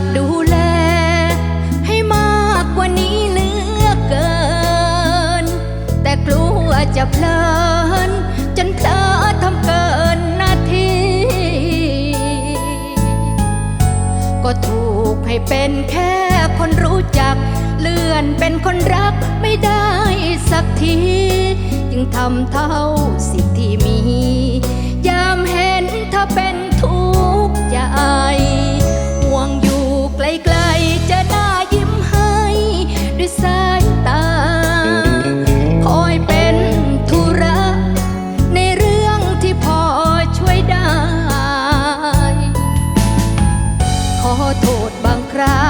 กับดูแล ให้มากกว่านี้เลือกเกิน แต่กลัวจะเพลิน จนเธอทำเกินหน้าที่ ก็ถูกให้เป็นแค่คนรู้จัก เลื่อนเป็นคนรักไม่ได้สักที จึงทำเท่าสิ cerrar.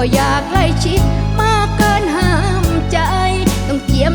บ่อยากใกล้ชิดมากเกินห้ามใจ ต้องเจียม